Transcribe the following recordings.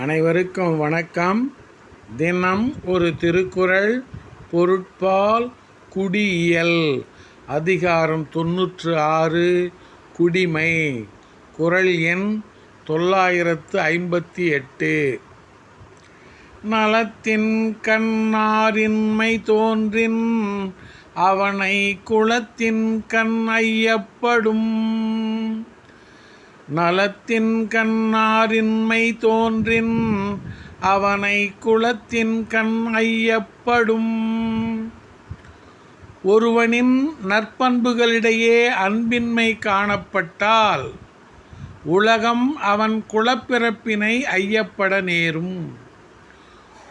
அனைவருக்கும் வணக்கம். தினம் ஒரு திருக்குறள் பொருட்பால் குடியியல். அதிகாரம் தொன்னூற்று ஆறு குடிமை. குரல் எண் தொள்ளாயிரத்து ஐம்பத்தி எட்டு. நலத்தின் கண்ணாரின்மை தோன்றின் அவனை குளத்தின் கண் ஐயப்படும். நலத்தின் கண்ணாரின்மை தோன்றின் அவனை குலத்தின் கண் ஐயப்படும். ஒருவனின் நற்பண்புகளிடையே அன்பின்மை காணப்பட்டால் உலகம் அவன் குலப்பிறப்பினை ஐயப்பட நேரும்.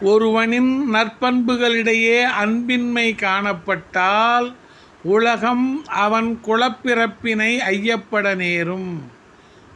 ஒருவனின் நற்பண்புகளிடையே அன்பின்மை காணப்பட்டால் உலகம் அவன் குலப்பிறப்பினை ஐயப்பட நேரும்.